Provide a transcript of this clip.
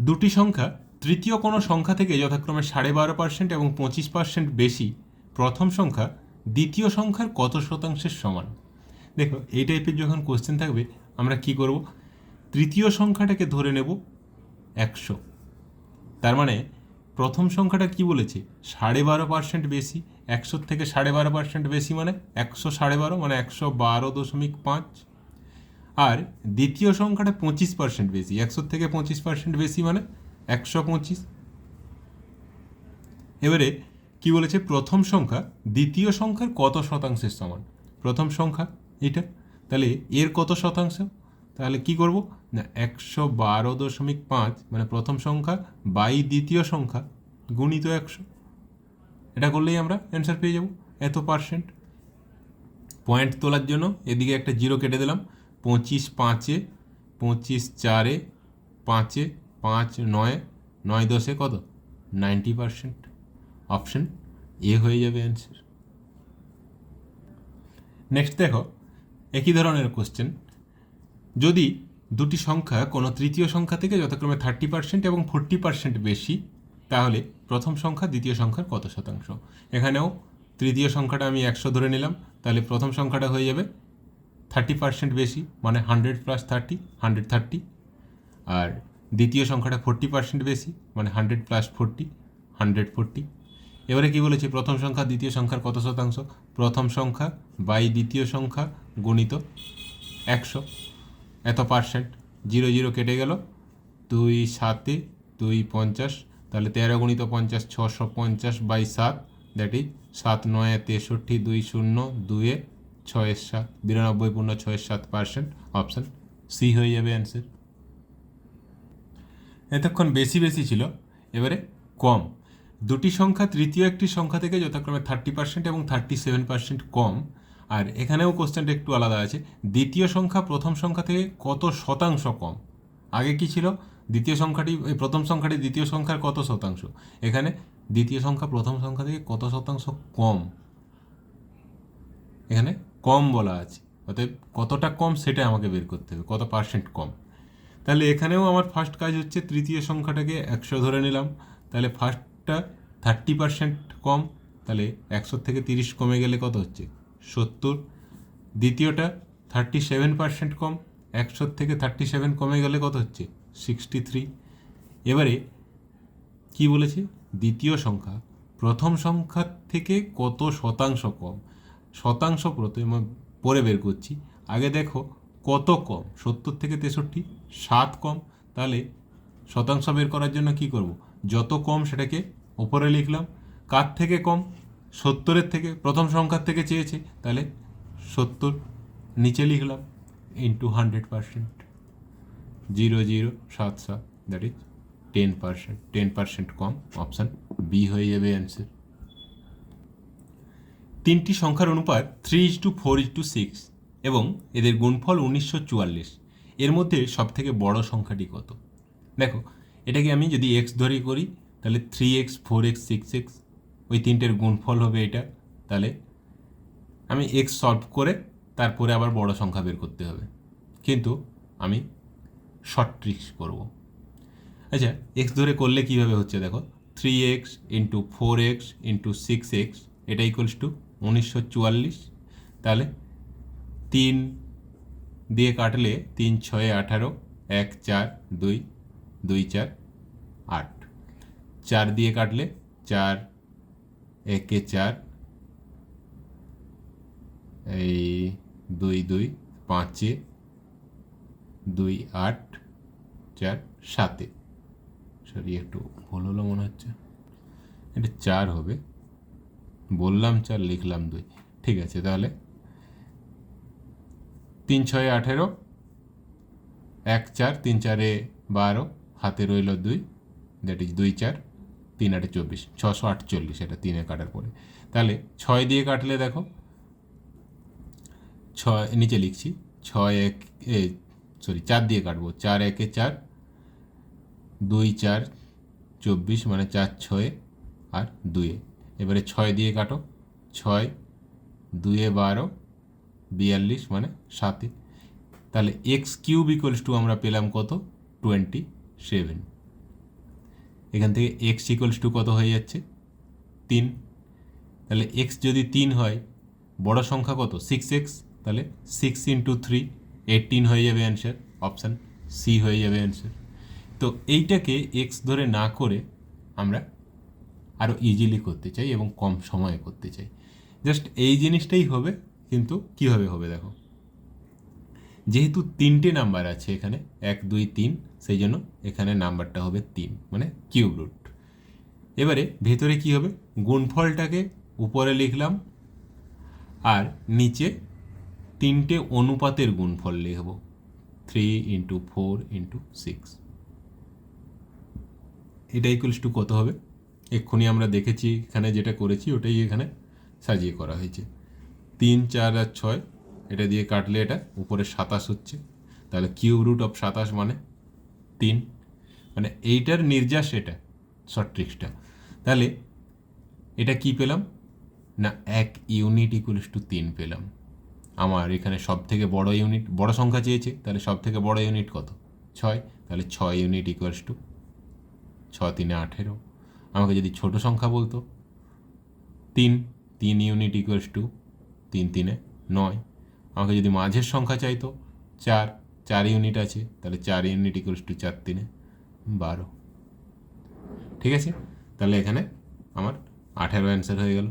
দুটি সংখ্যা, তৃতীয় কোনো সংখ্যা থেকে যথাক্রমে সাড়ে বারো পার্সেন্ট এবং পঁচিশ পার্সেন্ট বেশি। প্রথম সংখ্যা, দ্বিতীয় সংখ্যার কত শতাংশের সমান? দেখো, এই টাইপের যখন কোশ্চেন থাকবে, আমরা কি করব? তৃতীয় সংখ্যাটাকে ধরে নেব একশো। তার মানে প্রথম সংখ্যাটা কি বলেছে? সাড়ে বারো পার্সেন্ট বেশি। একশোর থেকে সাড়ে বারো পার্সেন্ট বেশি মানে একশো সাড়ে বারো মানে একশো বারো দশমিক পাঁচ। আর দ্বিতীয় সংখ্যাটা পঁচিশ পার্সেন্ট বেশি। একশোর থেকে পঁচিশ পার্সেন্ট বেশি মানে একশো পঁচিশ। এবারে কি বলেছে? প্রথম সংখ্যা দ্বিতীয় সংখ্যার কত শতাংশের সমান? প্রথম সংখ্যা এটা। তাহলে এর কত শতাংশ? তাহলে কি করব? না, একশো বারো দশমিক পাঁচ মানে প্রথম সংখ্যা বাই দ্বিতীয় সংখ্যা গুণিত একশো। এটা করলেই আমরা অ্যান্সার পেয়ে যাব। এত পার্সেন্ট পয়েন্ট তোলার জন্য এদিকে একটা জিরো কেটে দিলাম। পঁচিশ পাঁচে, পঁচিশ চারে, পাঁচে, পাঁচ নয় নয় দশে কত? Ninety percent. অপশন এ হয়ে যাবে অ্যান্সার নেক্সট দেখো, একই ধরনের কোশ্চেন যদি দুটি সংখ্যা কোনো তৃতীয় সংখ্যা থেকে যথাক্রমে থার্টি পার্সেন্ট এবং ফোরটি পার্সেন্ট বেশি, তাহলে প্রথম সংখ্যা দ্বিতীয় সংখ্যার কত শতাংশ? এখানেও তৃতীয় সংখ্যাটা আমি একশো ধরে নিলাম, তাহলে প্রথম সংখ্যাটা হয়ে যাবে থার্টি পার্সেন্ট বেশি মানে hundred plus thirty hundred thirty আর দ্বিতীয় সংখ্যাটা ফোরটি পার্সেন্ট বেশি মানে hundred plus forty hundred forty এবারে কী বলেছি? প্রথম সংখ্যা, দ্বিতীয় সংখ্যার কত শতাংশ? প্রথম সংখ্যা বাই দ্বিতীয় সংখ্যা গণিত একশো। এত পার্সেন্ট জিরো জিরো কেটে গেল। দুই সাতে দুই পঞ্চাশ। তাহলে তেরো গণিত পঞ্চাশ, ছশো পঞ্চাশ বাই সাত। দ্যাট ইজ সাত, নয়, তেষট্টি, দুই, শূন্য, দুয়ে ছয়ের সাত, বিরানব্বই পূর্ণ ছয়ের সাত পার্সেন্ট অপশান সি হয়ে যাবে অ্যান্সার এতক্ষণ বেশি বেশি ছিল, এবারে কম। দুটি সংখ্যা, তৃতীয় একটি সংখ্যা থেকে যথাক্রমে থার্টি পার্সেন্ট এবং থার্টি সেভেন পার্সেন্ট কম, আর এখানেও কোশ্চেনটা একটু আলাদা আছে। দ্বিতীয় সংখ্যা, প্রথম সংখ্যা থেকে কত শতাংশ কম? আগে কি ছিল? দ্বিতীয় সংখ্যাটি প্রথম সংখ্যাটি দ্বিতীয় সংখ্যার কত শতাংশ? এখানে দ্বিতীয় সংখ্যা, প্রথম সংখ্যা থেকে কত শতাংশ কম? এখানে কম বলা আছে। অতএব কতটা কম সেটা আমাকে বের করতে হবে, কত পার্সেন্ট কম। তাহলে এখানেও আমার ফার্স্ট কাজ হচ্ছে তৃতীয় সংখ্যাটাকে একশো ধরে নিলাম। তাহলে ফার্স্টটা থার্টি পার্সেন্ট কম, তাহলে একশো থেকে তিরিশ কমে গেলে কত হচ্ছে? সত্তর। দ্বিতীয়টা থার্টি সেভেন পার্সেন্ট কম একশোর থেকে থার্টি সেভেন কমে গেলে কত হচ্ছে? সিক্সটি থ্রি এবারে কি বলেছে? দ্বিতীয় সংখ্যা। প্রথম সংখ্যার থেকে কত শতাংশ কম? শতাংশ প্রথমে পরে বের করছি। আগে দেখো কত কম? সত্তর থেকে তেষট্টি? সাত কম? তাহলে শতাংশ বের করার জন্য কি করব? যত কম সেটাকে ওপরে লিখলাম। কার থেকে কম? সত্তরের থেকে। প্রথম সংখ্যার থেকে চেয়েছে। তাহলে সত্তর নিচে লিখলাম। Into hundred percent zero zero সাত সাত that is ten percent ten percent com. Option B হয়ে যাবে অ্যান্সার তিনটি সংখ্যার অনুপাত three is to four is to six এবং এদের গুণফল উনিশশো চুয়াল্লিশ। এর মধ্যে সবথেকে বড় সংখ্যাটি কত? দেখো, এটাকে আমি যদি এক্স ধরেই করি, তাহলে three X four X six X ওই তিনটের গুণফল হবে এটা। তাহলে আমি এক্স সলভ করে তারপরে আবার বড় সংখ্যা বের করতে হবে। কিন্তু আমি শর্ট ট্রিক্স করব। আচ্ছা এক্স ধরে করলে কীভাবে হচ্ছে দেখো? Three X into four X into six X এটা ইকুয়ালস টু উনিশশো চুয়াল্লিশ। তাহলে তিন দিয়ে কাটলে তিন ছয় আঠারো, এক চার, দুই দুই চার, আট। চার দিয়ে কাটলে চার, একে চার, এই দুই দুই, পাঁচে, দুই, আট, চার, সাতে। সরি, একটু ভুল হলো মনে হচ্ছে। এটা চার হবে। বললাম চার, লিখলাম দুই। ঠিক আছে, তাহলে? তিন ছয় আঠেরো, এক চার, তিন চারে বারো, হাতে রইল দুই দ্যাট ইজ দুই চার, তিন আটে চব্বিশ, ছশো আটচল্লিশ, এটা তিনে কাটার পরে। তাহলে ছয় দিয়ে কাটলে দেখো, ছয়, নিচে লিখছি, ছয় এক, এ সরি চার দিয়ে কাটবো, চার একে চার, দুই চার, চব্বিশ মানে চার ছয়ে আর দুয়ে এবারে ছয় দিয়ে কাটো। ছয়, দুয়ে বারো, বিয়াল্লিশ মানে সাতে তাহলে এক্স কিউব ইকুয়ালস টু আমরা পেলাম কত? টোয়েন্টি সেভেন এখান থেকে এক্স ইকুয়ালস টু কত হয়ে যাচ্ছে? তিন। তাহলে এক্স যদি তিন হয়, বড় সংখ্যা কত? সিক্স এক্স তাহলে সিক্স ইন্টু থ্রি এইটিন হয়ে যাবে অ্যান্সার অপশান সি হয়ে যাবে অ্যান্সার তো এইটাকে এক্স ধরে না করে আমরা আরও ইজিলি করতে চাই এবং কম সময়ে করতে চাই। জাস্ট এই জিনিসটাই হবে, কিন্তু কীভাবে হবে দেখো? যেহেতু তিনটে নাম্বার আছে এখানে, এক, দুই, তিন, সেই জন্য এখানে নাম্বারটা হবে তিন মানে কিউব রুট এবারে ভেতরে কি হবে? গুণফলটাকে উপরে লিখলাম, আর নিচে তিনটে অনুপাতের গুণফল লিখব three into four into six এটা ইকুয়ালস টু কত হবে? এক্ষুনি আমরা দেখেছি এখানে যেটা করেছি, ওটাই এখানে সাজিয়ে করা হয়েছে। তিন, চার আর ছয়, এটা দিয়ে কাটলে এটা উপরে সাতাশ হচ্ছে। তাহলে কিউব রুট অফ সাতাশ মানে তিন। মানে এইটার নির্যাস এটা, শর্ট ট্রিক্সটা। তাহলে এটা কি পেলাম? না, এক ইউনিট ইকুয়ালস টু তিন পেলাম। আমার এখানে সব থেকে বড় ইউনিট, বড় সংখ্যা চেয়েছে, তাহলে সব থেকে বড় ইউনিট কত? ছয়, তাহলে ছয় ইউনিট ইকুয়ালস টু ছ তিনে আঠেরো। আমাকে যদি ছোট সংখ্যা বলতো, তিন তিন ইউনিট ইকুয়ালস টু তিন, তিনে নয়। আমাকে যদি মাঝের সংখ্যা চাইতো, চার চার ইউনিট আছে, তাহলে চার ইউনিট ইকুয়ালস টু চার, তিনে বারো। ঠিক আছে? তাহলে এখানে আমার আঠেরো অ্যান্সার হয়ে গেল।